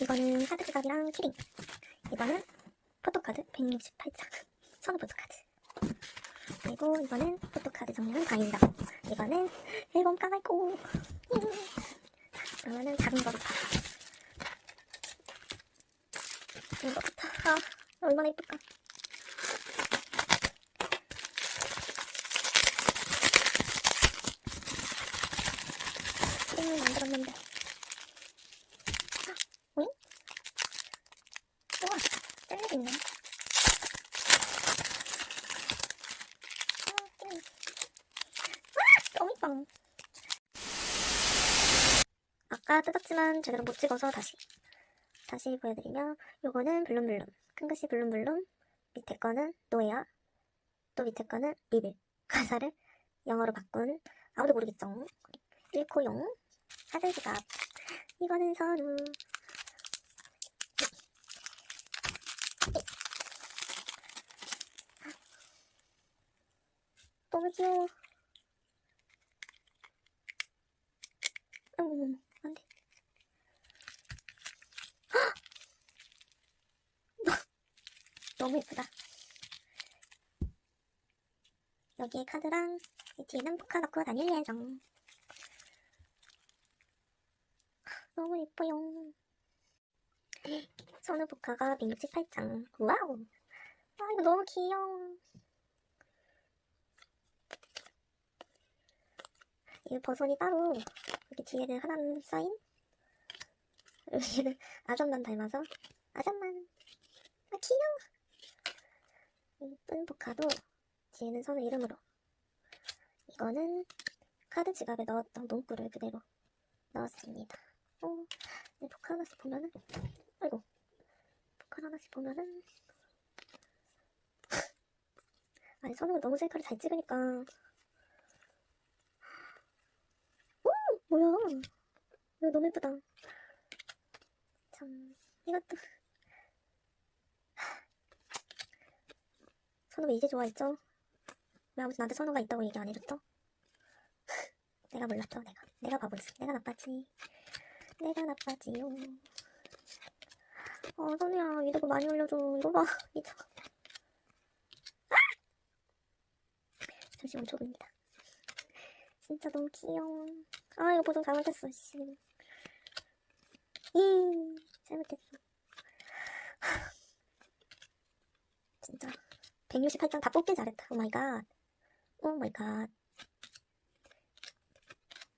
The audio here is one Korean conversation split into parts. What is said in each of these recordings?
이거는 카드 지갑이랑 키링. 이거는 포토카드 168장. 선우 포토카드. 그리고 이거는 포토카드 정리한 바인더. 이거는 앨범 까말고. 그러면은 작은 거부터. 이거부터. 아, 얼마나 예쁠까. 키링을 만들었는데. 응? 우와, 아. 아. 아까 뜯었지만 제대로 못 찍어서 다시. 다시 보여드리면, 요거는 블룸블룸. 큰 글씨 블룸블룸. 밑에 거는 노예야. 또 밑에 거는 리빌. 가사를 영어로 바꾼, 아무도 모르겠죠. 일코용. 카드 지갑. 이거는 선우. 너무 귀여워. 어머머머, 안 돼. 헉! 너무 예쁘다. 여기에 카드랑 이 뒤에는 포카 넣고 다닐 예정. 너무 예뻐요. 선우 포카가 168장. 와우. 아, 이거 너무 귀여워. 이 버선이 따로 이렇게 뒤에는 하나는 사인? 여기는 아점만 닮아서? 아점만. 아 귀여워 이쁜 포카도 뒤에는 선우 이름으로. 이거는 카드 지갑에 넣었던 문구를 그대로 넣었습니다. 어, 이 포카 하나씩 보면은 아이고. 포카 하나씩 보면은 아니 선우가 너무 셀카를 잘 찍으니까 뭐야? 이거 너무 예쁘다. 참, 이것도. 선우가 이제 좋아했죠? 왜 아무튼 나한테 선우가 있다고 얘기 안 해줬어? 내가 몰랐죠, 내가. 내가 바보지. 내가 나빴지. 내가 나빴지요. 어, 선우야, 이거 많이 올려줘. 이거 봐. 이거. 아! 잠시만, 초입니다 진짜 너무 귀여워. 아, 이거 보정 잘못했어, 씨. 이, 잘못했어. 하, 진짜. 168장 다 뽑길 잘했다. 오 마이 갓. 오 마이 갓.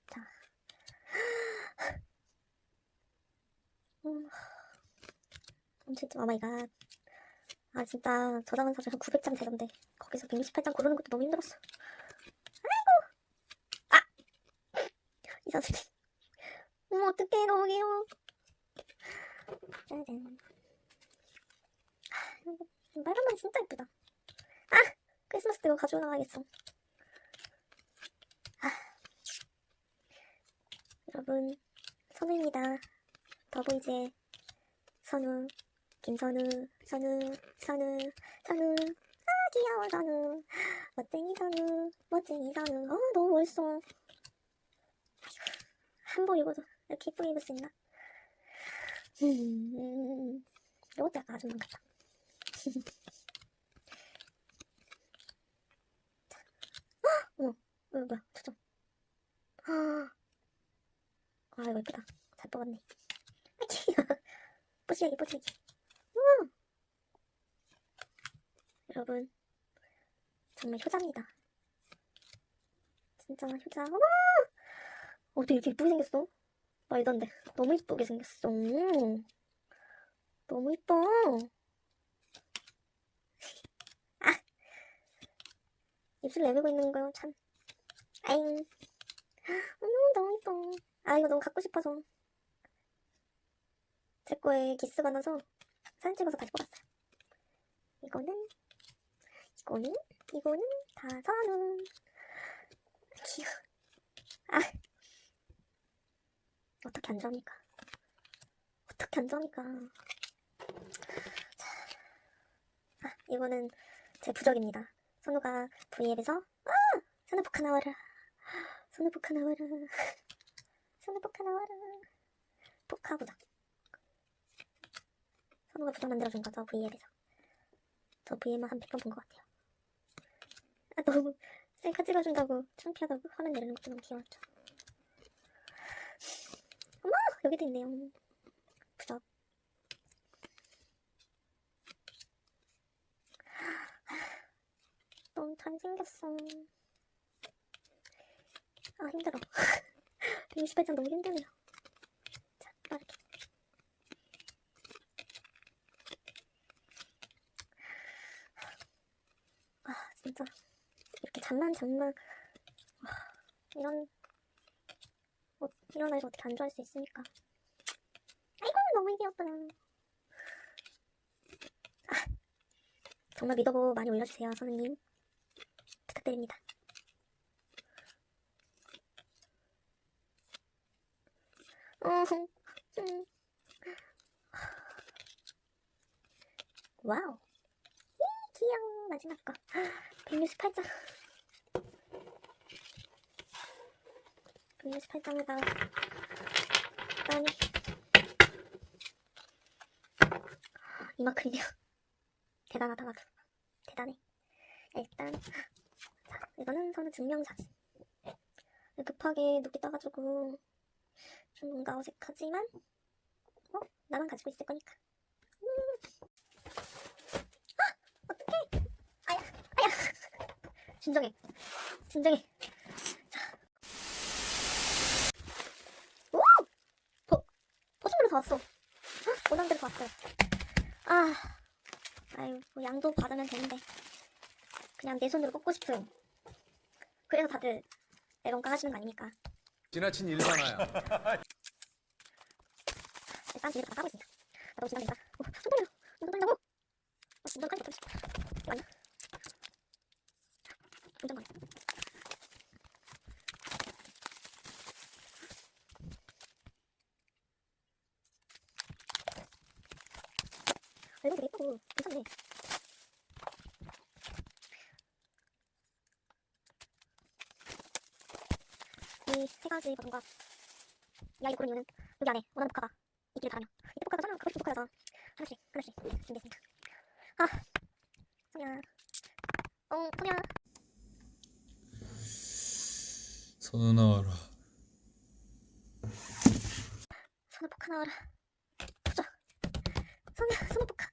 자. 음, 엄청, 오 마이 갓. 아, 진짜, 저장한 사진 한 900장 되던데. 거기서 168장 고르는 것도 너무 힘들었어. 이 사진. 어머, 어떡해, 너무 귀여워. 짜잔. 아, 빨간만 진짜 예쁘다. 아! 크리스마스 때 이거 가지고 나가야겠어. 아. 여러분, 선우입니다. 더보이즈의 선우, 김선우, 선우, 선우, 선우. 아, 귀여워, 선우. 멋쟁이 선우, 멋쟁이 선우. 어, 너무 멋있어. 한복 입어도 이렇게 예쁘게 입을 수 있나? 음, 이것도 약간 아줌마 같다. 어머, 어, 뭐야, 초점. 아, 이거 예쁘다. 잘 뽑았네. 아. 뽀시하기, 뽀시하기. 우와. 여러분, 정말 효자입니다. 진짜 효자. 어머! 어떻게 이렇게 이쁘게 생겼어? 말도 안 돼. 너무 이쁘게 생겼어. 음. 너무 이뻐. 아! 입술 내밀고 있는 거 참. 아잉. 음, 너무 이뻐. 아, 이거 너무 갖고 싶어서. 제 거에 기스가 나서 사진 찍어서 다시 뽑았어요. 이거는, 이거는, 이거는 다 선우. 귀여워. 아. 어떻게 안 잡니까? 어떻게 안 잡니까? 자, 아, 이거는 제 부적입니다. 선우가 V앱에서 아! 선우 포카 나와라. 선우 포카 나와라. 선우 포카 나와라. 포카 부적. 선우가 부정 만들어준 거죠, VL에서. 저 VL만 한 100번 본 것 같아요. 아, 너무 셀카 찍어준다고 창피하다고 화면 내리는 것도 너무 귀여웠죠. 여기도 있네요. 부적. 너무 잘생겼어. 아, 힘들어. 168장 너무 힘드네요. 자, 빠르게. 아, 진짜. 이렇게 잠만, 잠만. 와, 이런, 뭐, 이런 아이를 어떻게 안 좋아할 수 있습니까? 아이고, 너무 귀엽다. 아, 정말 믿어보 많이 올려주세요, 선우님. 부탁드립니다. 어, 음. 와우. 이 귀여워. 마지막 거. 168장. 168장을 다, 많이. 이만큼이요. 대단하다, 나도. 대단해. 일단, 자, 이거는 선우 증명사진. 급하게 녹이 따가지고, 좀 뭔가 어색하지만 어? 나만 가지고 있을 거니까 음. 아! 어떡해 아야 아야 진정해 진정해 자. 오! 버, 버섯물에서 왔어 헉, 오남대에서 왔어요 아 아유 뭐 양도 받으면 되는데 그냥 내 손으로 꽂고 싶은 그래서 다들 매번 까하시는 거 아닙니까 지나친 일반화야. 일단 뒤에서 다 까고 있습니다. 나도 지나니까. 어, 손 떨려. 손 떨린다고? 어, 운전까지 못하겠어. 이거 아니야? 운전만. 앨범 되게 예쁘고 괜찮네. 이세 가지 버튼과 이 아이를 고른 이유는 여기 안에 원하는 복화가 있기를 바라며 이 복화가 저는 그렇게 복화여서 하나씩 하나씩 준비했습니다. 아, 소냐, 어, 소냐, 선우 나와라. 선우 복화 나와라. 보자, 선우 선우 복화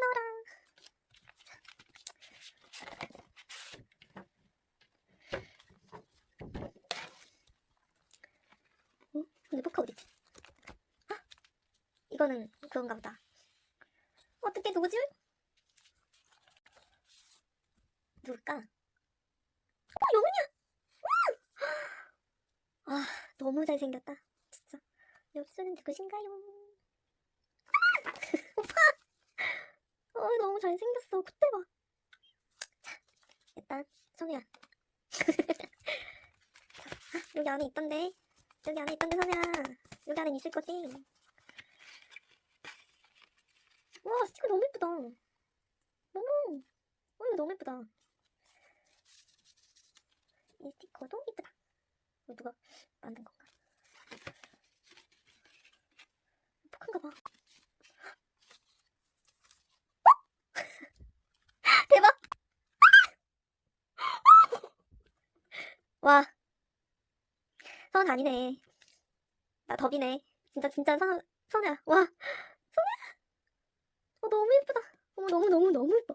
나와라. 어? 근데 복화 어딨지? 아, 이 거는 그건가 보다. 어떻게 누구지? 누굴까? 어, 여운이야! 와! 아, 너무 잘생겼다. 진짜. 엽수는 누구신가요? 오빠! 어, 너무 잘생겼어. 그때 봐. 자, 일단, 선우야. 자, 아, 여기 안에 있던데. 여기 안에 있던데, 선우야. 여기 안에 있을 거지? 와, 스티커 너무 예쁘다. 너무, 어, 이거 너무 예쁘다. 이 스티커도 예쁘다. 이거 누가 만든 건가? 폭한가 봐. 어? 대박! 와. 선 아니네. 나 덥이네. 진짜, 진짜 선, 선우야. 와. 어, 너무 예쁘다. 어머, 너무, 너무, 너무 예뻐.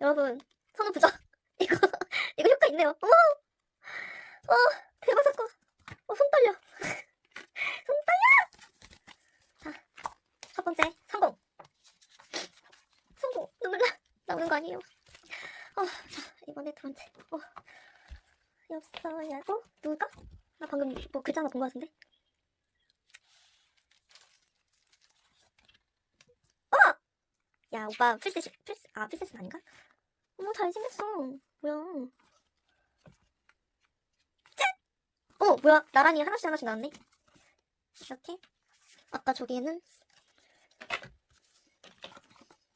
여러분, 선우 부적. 이거, 이거 효과 있네요. 어머! 어, 대박 사건. 어, 손 떨려. 손 떨려! 자, 첫 번째, 성공. 성공. 눈물 나, 나오는 거 아니에요? 어, 자, 이번에 두 번째. 어, 엽서야고, 누굴까? 나 방금 뭐 글자 하나 본 거 같은데? 어! 야, 오빠, 풀셋이, 풀셋, 아, 풀셋은 아닌가? 어머, 잘생겼어. 뭐야. 어, 뭐야. 나란히 하나씩 하나씩 나왔네. 이렇게. 아까 저기에는,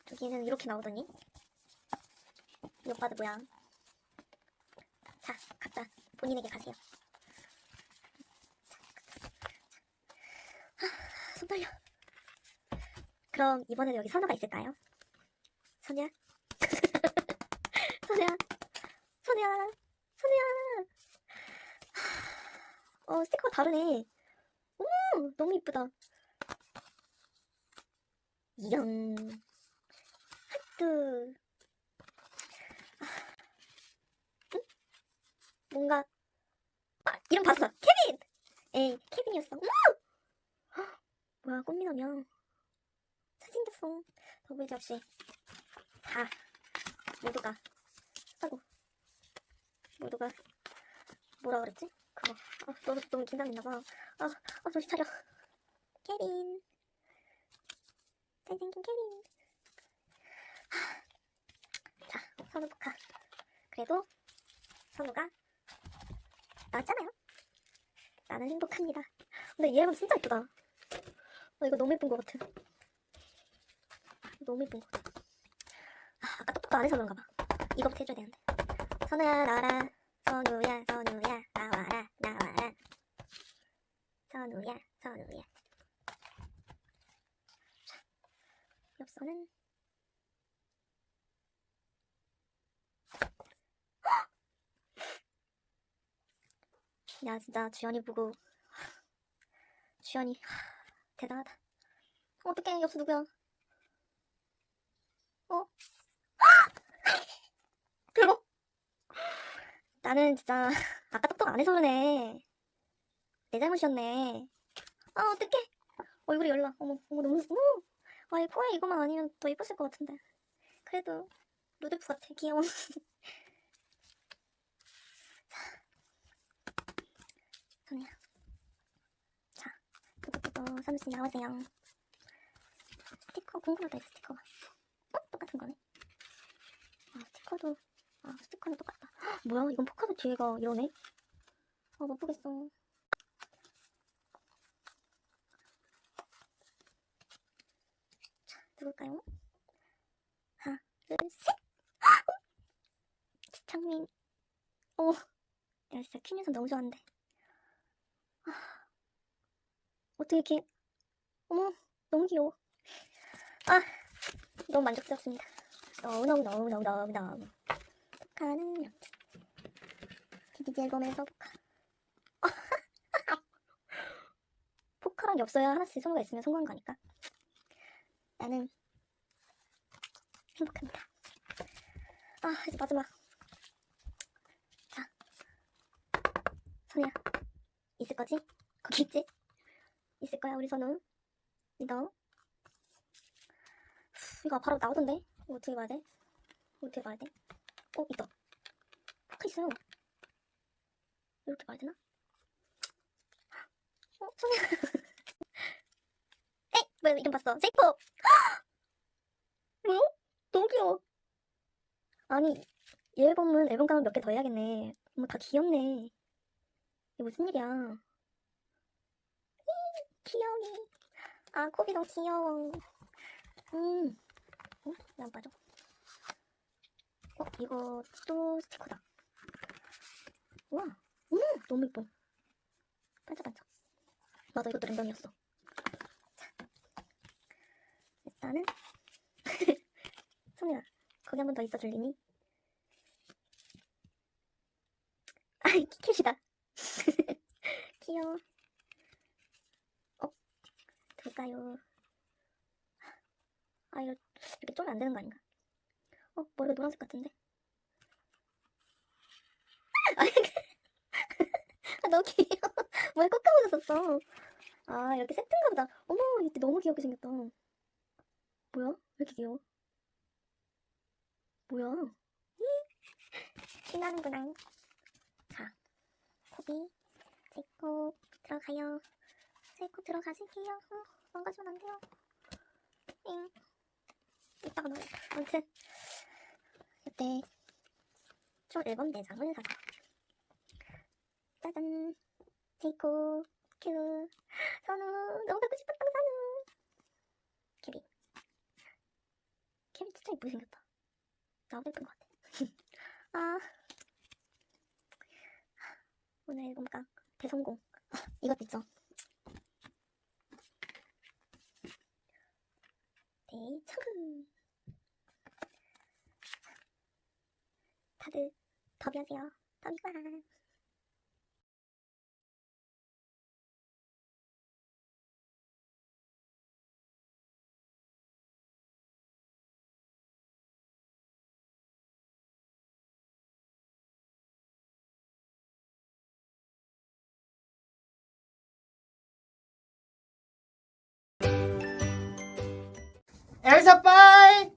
저기에는 이렇게 나오더니. 이 오빠들 뭐야. 자, 각자 본인에게 가세요. 하, 손 떨려. 그럼 이번에도 여기 선우가 있을까요? 선우야? 선우야? 선우야? 선우야? 어, 스티커가 다르네. 오, 너무 이쁘다. 이영. 하트. 아, 응? 뭔가, 아, 이름 봤어. 케빈! 에이, 케빈이었어. 헉, 뭐야, 꽃미남이야. 잘생겼어. 더블즈 역시. 다, 모두가. 아이고. 모두가, 뭐라 그랬지? 그거. 아, 너도 너무 긴장했나봐. 아, 아, 정신 차려. 케빈. 잘생긴 케빈. 하. 자, 선우 포카. 그래도 선우가 나왔잖아요. 나는 행복합니다. 근데 이 앨범 진짜 예쁘다. 나 이거 너무 예쁜 것 같아. 너무 예쁜 것 같아. 똑똑도 안 해서 그런가 봐. 이거부터 해줘야 되는데. 선우야, 나와라. 선우야, 선우야, 나와라, 나와라. 선우야, 선우야. 자, 엽서는 야, 진짜 주연이 보고 주연이 대단하다. 어떡해, 엽서 누구야? 어? 대박! 나는 진짜 아까 똑똑 안 해서 그러네. 내 잘못이었네. 아, 어떡해. 얼굴이 열나. 어머, 어머, 너무, 어머. 아, 이 코에 이거만 아니면 더 이뻤을 것 같은데. 그래도, 루돌프 같아. 자. 선우야. 자, 또또또또, 삼씨 나오세요. 스티커 궁금하다, 이거 스티커가. 어? 똑같은 거네. 아, 스티커도, 아, 스티커는 똑같다. 헉, 뭐야, 이건 포카도 뒤에가 이러네? 아, 못 보겠어. 자, 누굴까요? 하나, 둘, 셋! 지창민. 어, 내가 진짜 퀸유선 너무 좋아하는데. 아, 어떻게 이렇게, 어머, 너무 귀여워. 아, 너무 만족스럽습니다. 너무너무너무너무너무. 포카는 이렇게. 디디지 앨범에서 포카. 포카랑 엽서야 하나씩 선호가 있으면 성공한 거니까. 나는 행복합니다. 아, 이제 마지막. 자. 선우야. 있을 거지? 거기 있지? 있을 거야, 우리 선우. 믿어. 이거 바로 나오던데? 어떻게 봐야 돼? 어떻게 봐야 돼? 어, 있다. 포카 있어요. 이렇게 봐야 되나? 어, 선우야. 에이, 뭐야, 이름 봤어. 제이콥! 뭐야? 너무 귀여워. 아니, 이 앨범은 앨범 가면 몇 개 더 해야겠네. 뭐 다 귀엽네. 이게 무슨 일이야. 이, 귀여워. 아, 코비 너무 귀여워. 음. 어? 왜안 빠져? 어, 이것도 스티커다. 우와. 음, 너무 예뻐. 반짝반짝. 맞아, 이것도 랜덤이었어. 자. 일단은. 소미야, 거기 한 번 더 있어줄 리니? 아이, 키캣이다. 귀여워. 어? 될까요? 아, 이거, 이렇게 쪼면 안 되는 거 아닌가? 어, 머리가 노란색 같은데? 아, 아, 너무 귀여워. 뭐야, 꼭 까먹었었어. 아, 이렇게 세트인가 보다. 어머, 이때 너무 귀엽게 생겼다. 뭐야? 왜 이렇게 귀여워? 뭐야? 신나는구나. 자, 코비, 제이콥 들어가요. 제이콥 들어가실게요. 어, 망가지면 안 돼요. 잉. 이따가 넣어. 아무튼, 이때 초 앨범 4장을 사서. 짜잔. 제이콥, 큐. 선우, 너무 갖고 싶었던 선우. 케빈. 케빈 진짜 이쁘게 생겼다. 나보다 예쁜 것 같아. 아. 오늘 앨범가 대성공. 아, 이것도 있죠. 네, 청금. 다들 더비하세요. 더비가. 엘사 빠이